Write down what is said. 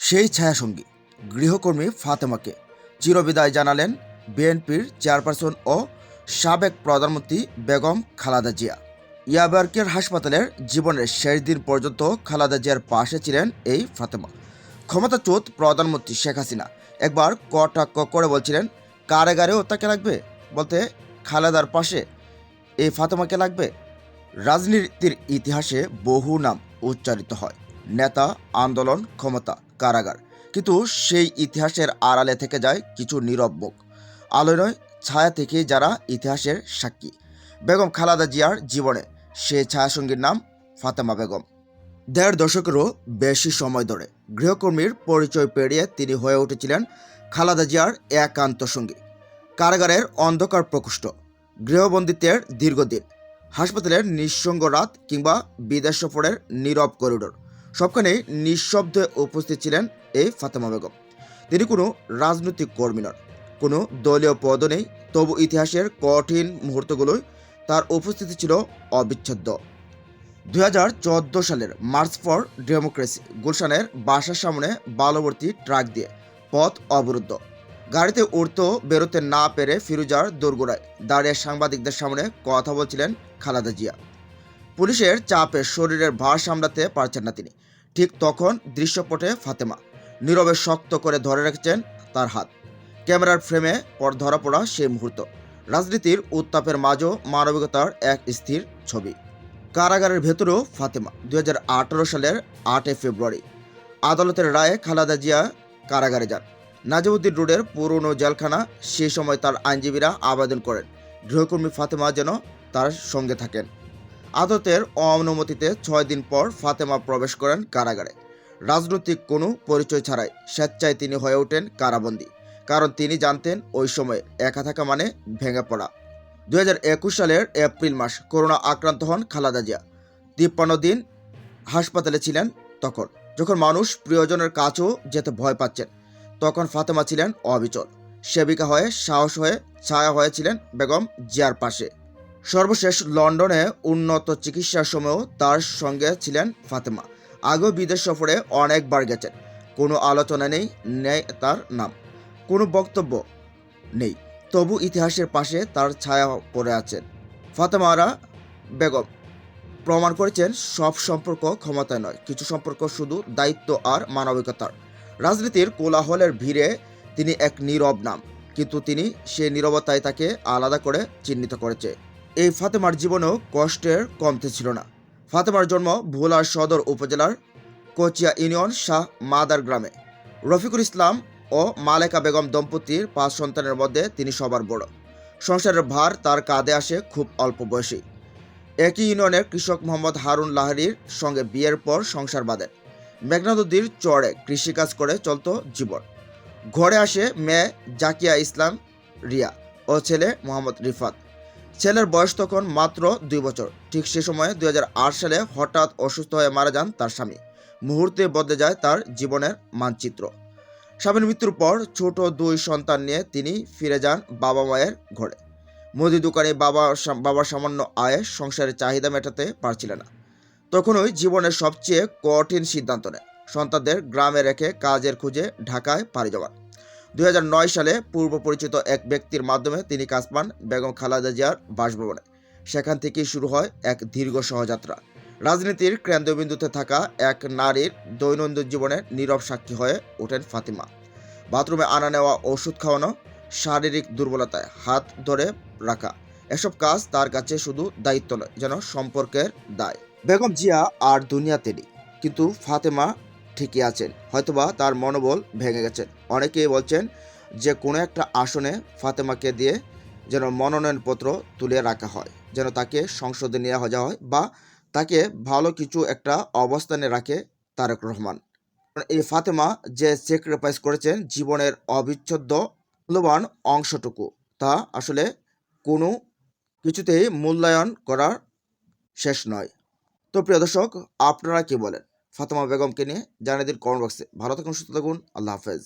সেই ছায়াসঙ্গী গৃহকর্মী ফাতেমাকে চিরবিদায় জানালেন বিএনপির চেয়ারপারসন ও সাবেক প্রধানমন্ত্রী বেগম খালাদা জিয়া। ইয়াবার্কের হাসপাতালের জীবনের শেষ দিন পর্যন্ত খালাদা জিয়ার পাশে ছিলেন এই ফাতেমা। ক্ষমতাচ্যুত প্রধানমন্ত্রী শেখ হাসিনা একবার কটাক্ষ করে বলছিলেন কারাগারেও তাকে লাগবে? বলতে খালেদার পাশে এই ফাতেমাকে লাগবে? রাজনীতির ইতিহাসে বহু নাম উচ্চারিত হয়। নেতা, আন্দোলন, ক্ষমতা কারাগার। কিন্তু সেই ইতিহাসের আড়ালে থেকে যায় কিছু নীরব মুখ। আলোয় নয়, ছায়া থেকে যারা ইতিহাসের সাক্ষী। বেগম খালাদা জিয়ার জীবনে সেই ছায়াসঙ্গীর নাম ফাতেমা বেগম। দেড় দশকেরও বেশি সময় ধরে গৃহকর্মীর পরিচয় পেরিয়ে তিনি হয়ে উঠেছিলেন খালাদা জিয়ার একান্ত সঙ্গী। কারাগারের অন্ধকার প্রকোষ্ঠ, গৃহবন্দিত্বের দীর্ঘদিন, হাসপাতালের নিঃসঙ্গ রাত কিংবা বিদেশ সফরের নীরব করিডোর। সবখানে নিঃশব্দে উপস্থিত ছিলেন এই ফাতেমা বেগম। তিনি কোনো রাজনৈতিক কর্মী নন, কোনো দলীয় পদ নেই, তবু ইতিহাসের কঠিন মুহূর্তগুলোয় তার উপস্থিতি ছিল অবিচ্ছেদ্য। দু হাজার চৌদ্দ সালের মার্চ ফর ডেমোক্রেসি, গুলশানের বাসার সামনে বালবর্তী ট্রাক দিয়ে পথ অবরুদ্ধ। গাড়িতে উঠতেও বেরোতে না পেরে ফিরুজার দোরগোড়ায় দাঁড়িয়ে সাংবাদিকদের সামনে কথা বলছিলেন খালাদা জিয়া। পুলিশের চাপে শরীরের ভার সামলাতে পারছেন না তিনি। ঠিক তখন দৃশ্যপটে ফাতেমা নীরবে শক্ত করে ধরে রেখেছেন তার হাত। ক্যামেরার ফ্রেমে পর ধরা পড়া সেই মুহূর্ত। রাজনীতির উত্তাপের মাঝও মানবিকতার এক স্থির ছবি। কারাগারের ভেতরেও ফাতেমা দুই হাজার আঠারো সালের আটই ফেব্রুয়ারি। আদালতের রায়ে খালাদা জিয়া কারাগারে যান। নাজিমুদ্দিন রোডের পুরনো জেলখানা সেই সময় তার আইনজীবীরা আবেদন করেন, গৃহকর্মী ফাতেমা যেন তার সঙ্গে থাকেন। আদালতের অনুমতিতে ছয় দিন পর ফাতেমা প্রবেশ করেন কারাগারে। রাজনৈতিক কোনো পরিচয় ছাড়াই স্বেচ্ছায় তিনি হয়ে ওঠেন কারাবন্দী। কারণ তিনি জানতেন ওই সময় একা থাকা মানে ভেঙে পড়া। দুই হাজার একুশ সালের এপ্রিল মাস করোনা আক্রান্ত হন খালাদা জিয়া। তিপ্পান্ন দিন হাসপাতালে ছিলেন তখন। যখন মানুষ প্রিয়জনের কাছেও যেতে ভয় পাচ্ছেন, তখন ফাতেমা ছিলেন অবিচল। সেবিকা হয়ে, সাহস হয়ে, ছায়া হয়েছিলেন বেগম জিয়ার পাশে। সর্বশেষ লন্ডনে উন্নত চিকিৎসার সময়ও তার সঙ্গে ছিলেন ফাতেমা। আগেও বিদেশ সফরে অনেকবার গেছেন। কোনো আলোচনা নেই নেই তার নাম। কোনো বক্তব্য নেই। তবু ইতিহাসের পাশে তার ছায়া পড়ে আছেন। ফাতেমারা বেগম প্রমাণ করেছেন, সব সম্পর্ক ক্ষমতায় নয়। কিছু সম্পর্ক শুধু দায়িত্ব আর মানবিকতার। রাজনীতির কোলাহলের ভিড়ে তিনি এক নীরব নাম। কিন্তু তিনি সে নীরবতায় তাকে আলাদা করে চিহ্নিত করেছে। এই ফাতেমার জীবনেও কষ্টের কমতে ছিল না। ফাতেমার জন্ম ভোলার সদর উপজেলার কোচিয়া ইউনিয়ন শাহ মাদার গ্রামে। রফিকুল ইসলাম ও মালেকা বেগম দম্পতির পাঁচ সন্তানের মধ্যে তিনি সবার বড়। সংসারের ভার তার কাঁধে আসে খুব অল্প বয়সী একই ইউনিয়নের কৃষক মোহাম্মদ হারুন লাহারির সঙ্গে বিয়ের পর সংসার বাঁধেন। মেঘনা নদীর চরে কৃষিকাজ করে চলত জীবন। ঘরে আসে মেয়ে জাকিয়া ইসলাম রিয়া ও ছেলে মোহাম্মদ রিফাত। ছেলের বয়স তখন মাত্র দুই বছর। ঠিক সে সময়ে দুই হাজার আট সালে হঠাৎ অসুস্থ হয়ে মারা যান তার স্বামী। মুহূর্তে বদলে যায় তার জীবনের মানচিত্র। স্বামীর মৃত্যুর পর ছোট দুই সন্তান নিয়ে তিনি ফিরে যান বাবা মায়ের ঘরে। মুদি দোকানে বাবা বাবার সামান্য আয়ে সংসারের চাহিদা মেটাতে পারছিলেন না। তখনই জীবনের সবচেয়ে কঠিন সিদ্ধান্ত নেয়। সন্তানদের গ্রামে রেখে কাজের খুঁজে ঢাকায় পাড়ি যাওয়ার দু হাজার নয় সালে পূর্ব পরিচিত এক ব্যক্তির মাধ্যমে তিনি কাজ পান বেগম খালাদা জিয়ার বাসভবনে। সেখান থেকেই শুরু হয় এক দীর্ঘ সহযাত্রা। রাজনীতির কেন্দ্রবিন্দুতে থাকা এক নারীর দৈনন্দিন জীবনে নীরব সাক্ষী হয়ে ওঠেন ফাতিমা। বাথরুমে আনা নেওয়া ওষুধ খাওয়ানো, শারীরিক দুর্বলতায় হাত ধরে রাখা, এসব কাজ তার কাছে শুধু দায়িত্ব নয়, যেন সম্পর্কের দায়। বেগম জিয়া আর দুনিয়াতে নেই কিন্তু ফাতেমা ঠিকই আছেন, হয়তোবা তার মনোবল ভেঙে গেছেন অনেকেই বলছেন যে কোনো একটা আসনে ফাতেমাকে দিয়ে যেন মনোনয়নপত্র তুলে রাখা হয়, যেন তাকে সংসদে নিয়ে যাওয়া হয় বা তাকে ভালো কিছু একটা অবস্থানে রাখে তারেক রহমান। এই ফাতেমা যে স্যাক্রিফাইস করেছেন জীবনের অবিচ্ছেদ্য মূল্যবান অংশটুকু, তা আসলে কোনো কিছুতেই মূল্যায়ন করার শেষ নয়। তো প্রিয় দর্শক, আপনারা কি বলেন? ফাতেমা বেগমকে নিয়ে জানিয়ে দিন কমেন্ট বক্সে। ভালো থাকুন সুস্থ থাকুন আল্লাহ হাফেজ।